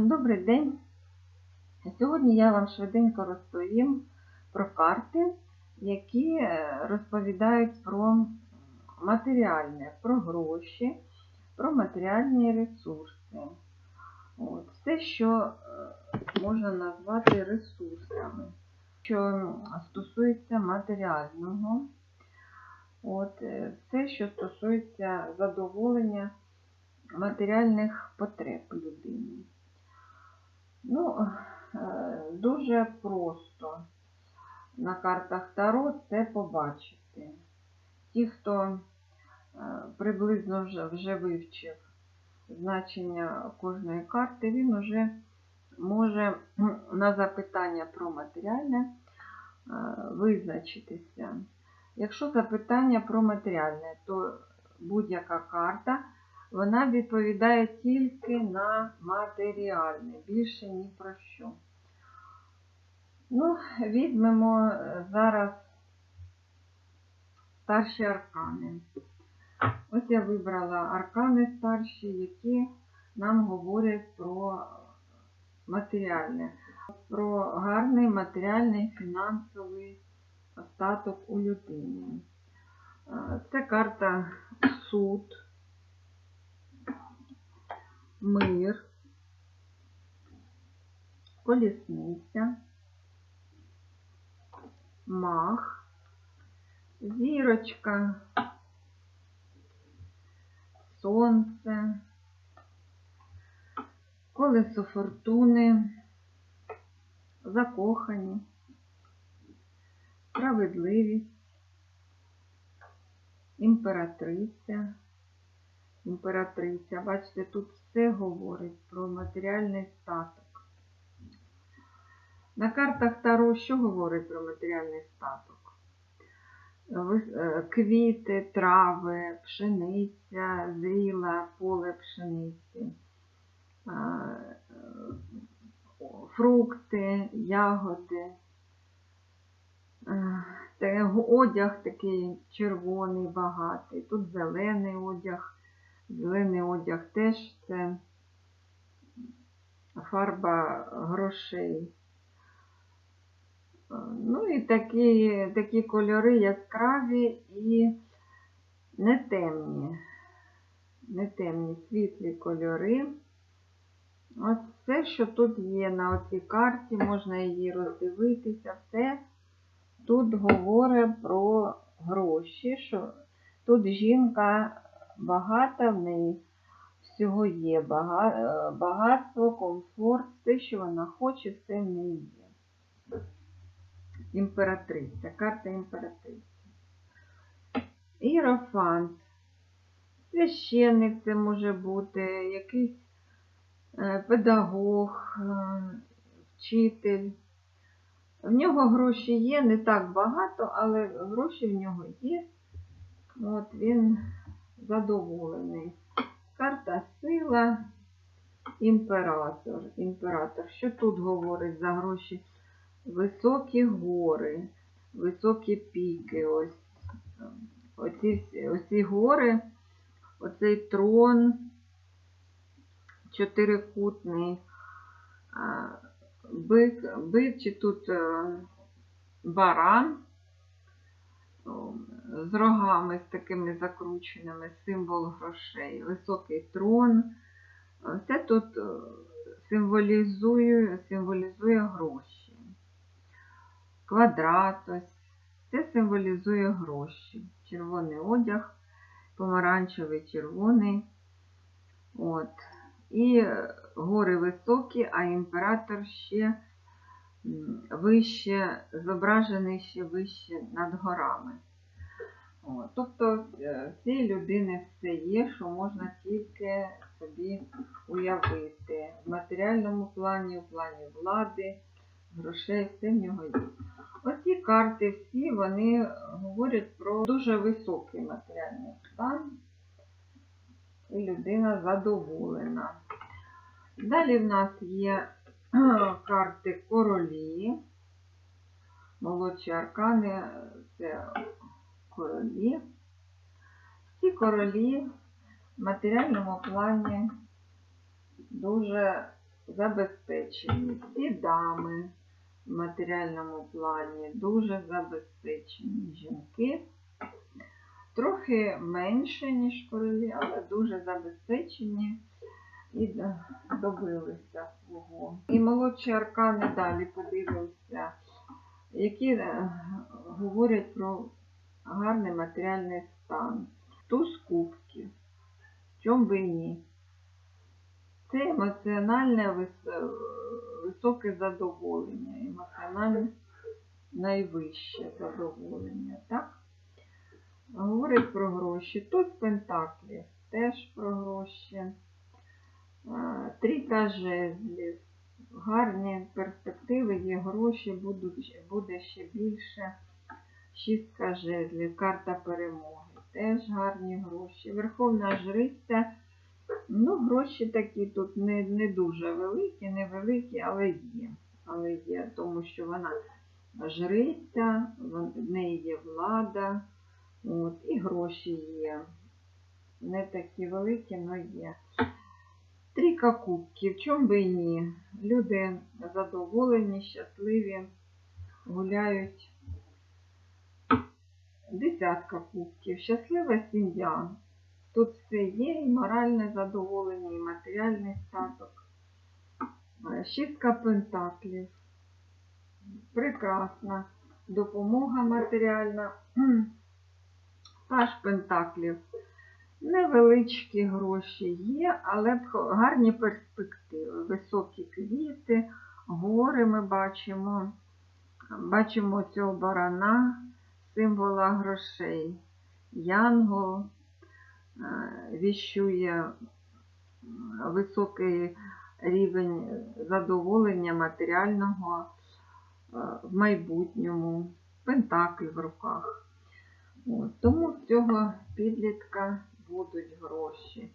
Добрий день. Сьогодні я вам швиденько розповім про карти, які е, розповідають про матеріальне, про гроші, про матеріальні ресурси. От. Все, що е, можна назвати ресурсами, що стосується матеріального, от, е, все, що стосується задоволення матеріальних потреб людини. Ну, е, дуже просто на картах Таро це побачити. Ті, хто е, приблизно вже, вже вивчив значення кожної карти, він вже може на запитання про матеріальне е, визначитися. Якщо запитання про матеріальне, то будь-яка карта вона відповідає тільки на матеріальне, більше ні про що. Ну, візьмемо е, зараз старші аркани. Ось я вибрала аркани старші, які нам говорять про матеріальне, про гарний матеріальний фінансовий статок у людини. Е, Це карта суд мир, колісниця, мах, зірочка, сонце, колесо фортуни, закохані, справедливість, імператриця імператриця. Бачите, тут все говорить про матеріальний статок. На картах Таро що говорить про матеріальний статок? Е, Квіти, трави, пшениця, зріла, поле пшениці, е, е, фрукти, ягоди. Одяг такий червоний, багатий, тут зелений одяг. Зелений одяг теж це фарба грошей. Е, Ну і такі, такі кольори яскраві і не темні. Не темні, світлі кольори. Ось все, що тут є на оцій карті, можна її роздивитися, все тут говорить про гроші, що тут жінка багата, в неї всього є, е, багатство, комфорт, все, що вона хоче, все в неї є. Імператриця, карта імператриці. Іерофант. Священник це може бути, якийсь е, педагог, е, вчитель. В нього гроші є, не так багато, але гроші в нього є. От він задоволений. Карта сила, імператор. Імператор. Що тут говорить за гроші? Високі гори, високі піки. Ось оці, оці гори, оцей трон чотирикутний. Бик, бик чи тут е, баран з рогами, з такими закрученими, символ грошей, високий трон. Все тут е, символізує, символізує гроші. Квадрат ось. Це символізує гроші. Червоний одяг, помаранчевий червоний. От. І гори високі, а імператор ще вище, зображений ще вище над горами. О, тобто е, в цій людини все є, що можна тільки собі уявити. В матеріальному плані, в плані влади, грошей, все в нього є. Оці карти всі вони говорять про дуже високий матеріальний стан, і людина задоволена. Далі в нас є карти королі, молодші аркани це королі. Ці королі в матеріальному плані дуже забезпечені. Всі дами в матеріальному плані дуже забезпечені жінки. Трохи менше, ніж королі, але дуже забезпечені і добилися свого. І молодші аркани далі подивимося, які е, говорять про гарний матеріальний стан. Туз кубків. В чому би ні? Це емоціональне вис- високе задоволення, емоціональне найвище задоволення, так? Говорить про гроші. Тут пентаклів теж про гроші. Е, Трійка жезлів. Гарні перспективи, є гроші, буде ще більше. Шістка жезлів, карта перемоги. Теж гарні гроші. Верховна жриця. Ну, гроші такі тут не, не дуже великі, невеликі, але є. Але є, тому що вона жриця, в неї є влада, от, і гроші є. Не такі великі, але є. Трійка кубків, чому би і ні? Люди задоволені, щасливі, гуляють. Десятка кубків, щаслива сім'я. Тут все є, і моральне задоволення, і матеріальний статок. Е, Шістка пентаклів. Прекрасна допомога матеріальна. Паш пентаклів. Невеличкі гроші є, але гарні перспективи. Високі квіти, гори ми бачимо. Бачимо цього барана, символа грошей. Янгол е, віщує високий рівень задоволення матеріального е, в майбутньому, пентакль в руках. От, тому в цього підлітка будуть гроші.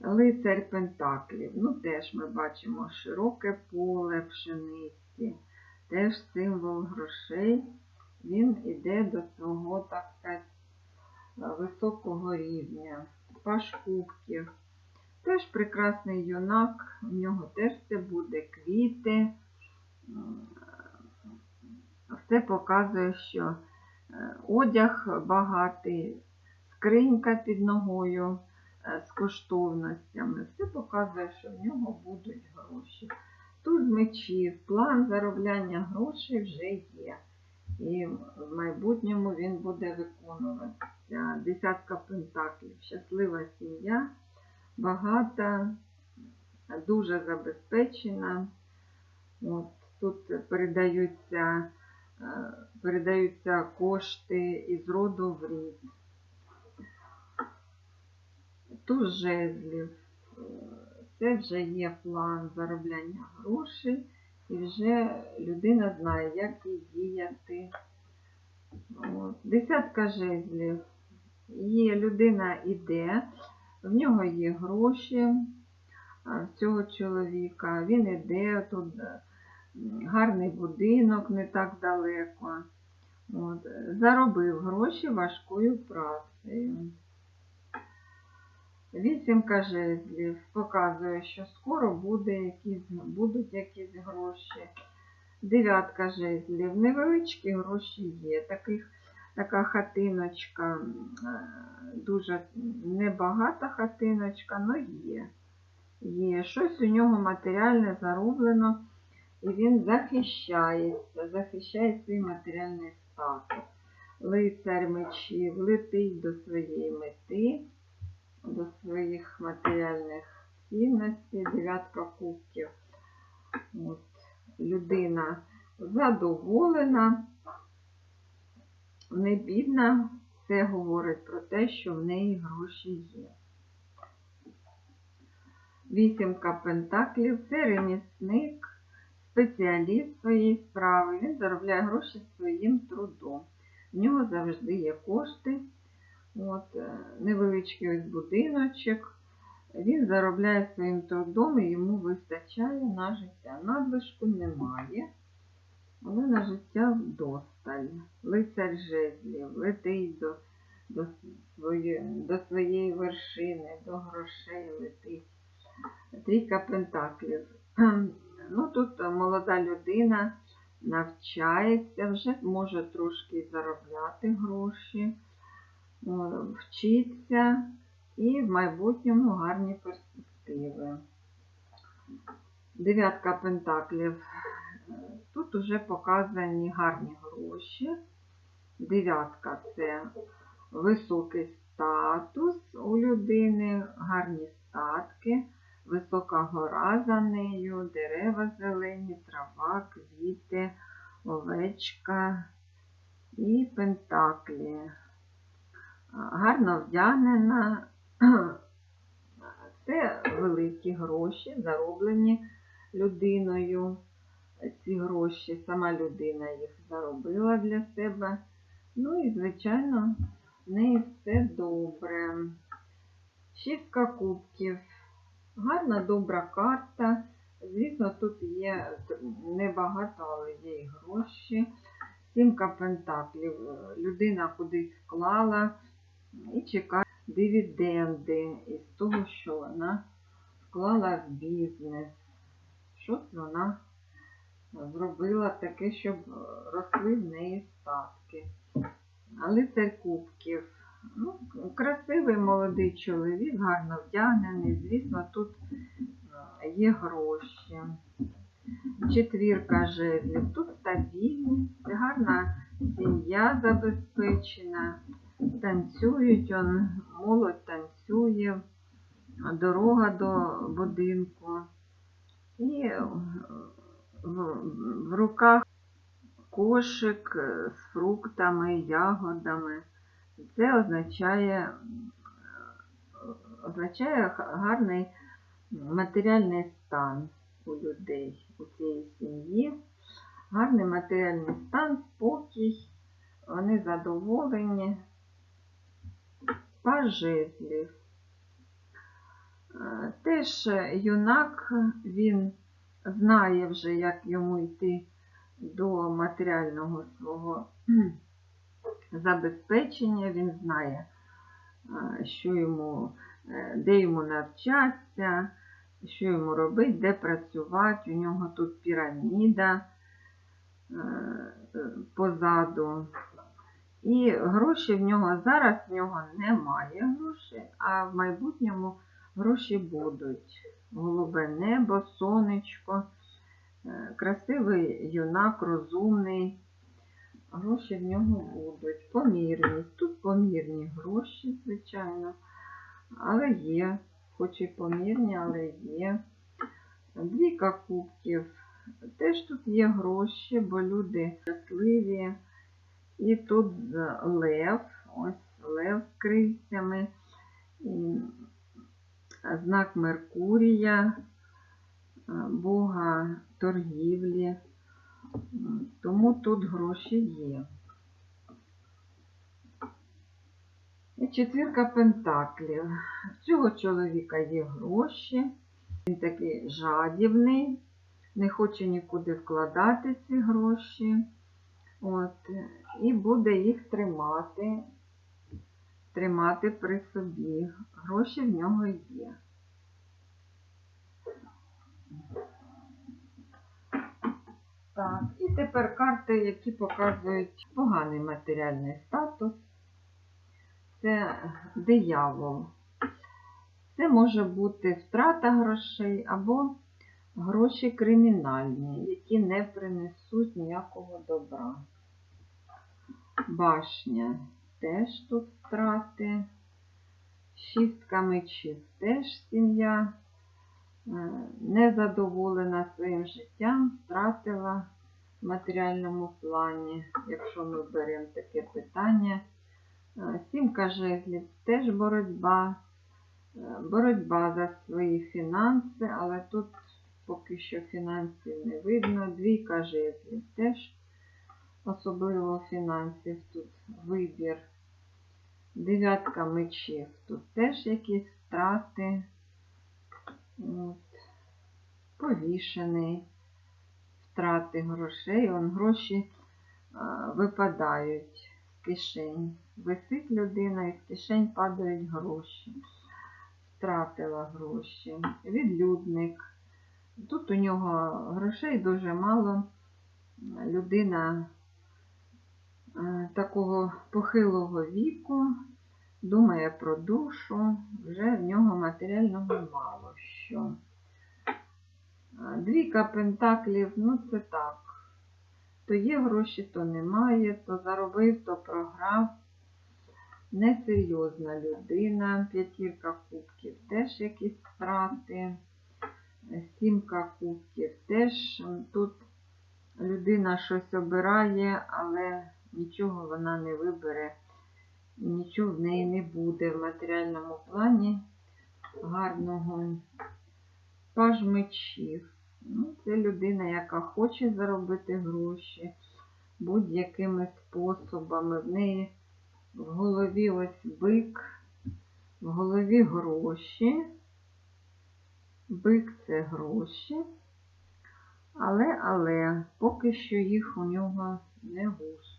Лицар Пентаклів. Ну, теж ми бачимо широке поле пшениці, теж символ грошей. Він іде до свого, так сказати, високого рівня. Паш кубків. Теж прекрасний юнак, в нього теж це буде квіти. Все показує, що е, одяг багатий, скринька під ногою е, з коштовностями. Все показує, що в нього будуть гроші. Тут мечів, план заробляння грошей вже є. І в майбутньому він буде виконуватися. Десятка пентаклів, щаслива сім'я, багата, дуже забезпечена. От, тут передаються, е, передаються кошти із роду в рід. Тут жезлів. Е, Це вже є план заробляння грошей, і вже людина знає, як їй діяти. Десятка жезлів. Є людина іде, в нього є гроші в цього чоловіка. Він іде тут е, гарний будинок не так далеко. От. Заробив гроші важкою працею. Вісімка жезлів показує, що скоро буде якісь, будуть якісь гроші. Дев'ятка жезлів. Невеличкі гроші є. Таких, така хатиночка, е, дуже небагата хатиночка, але є. Є. Щось у нього матеріальне зароблено, і він захищається, захищає свій матеріальний статус. Лицар мечів летить до своєї мети до своїх матеріальних цінностей, дев'ятка кубків. От, людина задоволена, не бідна, це говорить про те, що в неї гроші є. Вісімка пентаклів це ремісник, спеціаліст своєї справи. Він заробляє гроші своїм трудом. В нього завжди є кошти. От, е, невеличкий ось будиночок. Він заробляє своїм трудом і йому вистачає на життя. Надлишку немає, але на життя вдосталь. Лицар жезлів летить до, до, своєї, до своєї вершини, до грошей летить. Трійка пентаклів. Ну, тут молода людина навчається, вже може трошки заробляти гроші, вчиться і в майбутньому гарні перспективи. Дев'ятка пентаклів. Тут уже показані гарні гроші. Дев'ятка це високий статус у людини, гарні статки, висока гора за нею, дерева зелені, трава, квіти, овечка і пентаклі. Гарно вдягнена. Це великі гроші, зароблені людиною. Ці гроші сама людина їх заробила для себе. Ну і, звичайно, в неї все добре. Шістка кубків. Гарна добра карта. Звісно, тут є небагато, але є і гроші. Сімка пентаклів. Людина кудись вклала і чекає дивіденди із того, що вона вклала в бізнес. Щось вона зробила таке, щоб росли в неї статки. Лицар кубків. Ну, красивий молодий чоловік, гарно вдягнений. Звісно, тут е, є гроші. Четвірка жезлів. Тут стабільність, гарна сім'я забезпечена. Танцюють, он, молодь танцює, дорога до будинку. І е, в, руках кошик з фруктами, ягодами. Це означає, означає гарний матеріальний стан у людей, у цієї сім'ї. Гарний матеріальний стан, спокій, вони задоволені, жезлів. Е, Теж юнак, він знає вже, як йому йти до матеріального свого забезпечення, він знає, що йому, е, де йому навчатися, що йому робити, де працювати. У нього тут піраміда е, позаду. І гроші в нього зараз в нього немає грошей, а в майбутньому гроші будуть. Голубе небо, сонечко, е, красивий юнак, розумний. Гроші в нього будуть. Помірність. Тут помірні гроші, звичайно. Але є. Хоч і помірні, але є. Двійка кубків. Теж тут є гроші, бо люди щасливі. І тут лев, ось лев з крильцями, знак Меркурія, Бога торгівлі. Тому тут гроші є. І четвірка пентаклів. В цього чоловіка є гроші. Він такий жадібний, не хоче нікуди вкладати ці гроші. От, І буде їх тримати, тримати при собі. Гроші в нього є. Так, і тепер карти, які показують поганий матеріальний статус. Це диявол. Це може бути втрата грошей або гроші кримінальні, які не принесуть ніякого добра. Башня теж тут втрати. Шістка мечів теж сім'я е, незадоволена своїм життям, втратила в матеріальному плані, якщо ми беремо таке питання. Е, Сімка жезлів теж боротьба, Е, боротьба за свої фінанси, але тут поки що фінансів не видно. Двійка жезлів теж особливо фінансів тут вибір. Дев'ятка мечів, тут теж якісь втрати. От. Повішений, втрати грошей. Он гроші а, випадають з кишень. Висить людина і з кишень падають гроші. Втратила гроші. Відлюдник. Тут у нього грошей дуже мало. Людина такого похилого віку, думає про душу, вже в нього матеріального мало що. Е, Двійка пентаклів, ну це так. То є гроші, то немає, то заробив, то програв. Несерйозна людина, п'ятірка кубків, теж якісь втрати. Сімка кубків теж тут людина щось обирає, але нічого вона не вибере, нічого в неї не буде в матеріальному плані гарного. Паж мечів. Ну, це людина, яка хоче заробити гроші будь-якими способами. В неї в голові ось бик, в голові гроші. Бик це гроші. Але, але, поки що їх у нього не густо.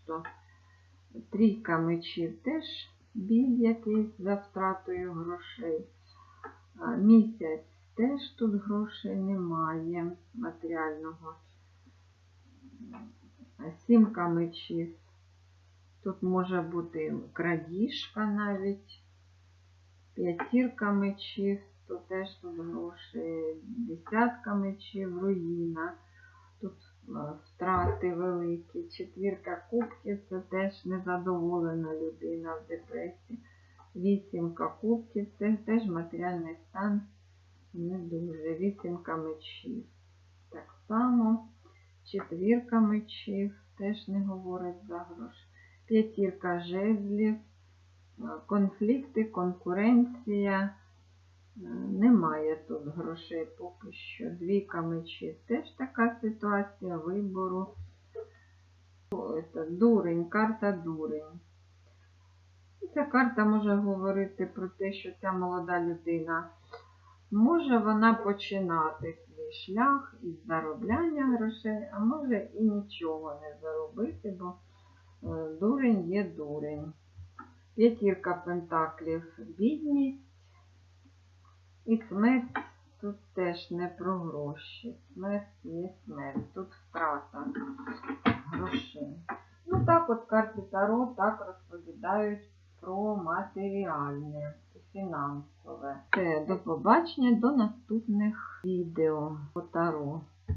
Трійка мечів теж біль якийсь за втратою грошей. Місяць теж тут грошей немає матеріального. Сімка мечів. Тут може бути крадіжка навіть. П'ятірка мечів, то теж тут гроші. Десятка мечів, руїна. Тут втрати великі. Четвірка кубків це теж незадоволена людина в депресії. Вісімка кубків це теж матеріальний стан не дуже. Вісімка мечів. Так само. Четвірка мечів теж не говорить за гроші. П'ятірка жезлів, е, конфлікти, конкуренція. Немає тут грошей поки що. Двійка мечів теж така ситуація вибору. Це Дурень, карта дурень. Ця карта може говорити про те, що ця молода людина може вона починати свій шлях із заробляння грошей, а може і нічого не заробити, бо е, дурень є дурень. П'ятірка пентаклів бідність і смерть тут теж не про гроші. Смерть є смерть. Тут втрата грошей. Ну так от карти Таро так розповідають про матеріальне фінансове. Це до побачення, до наступних відео по Таро.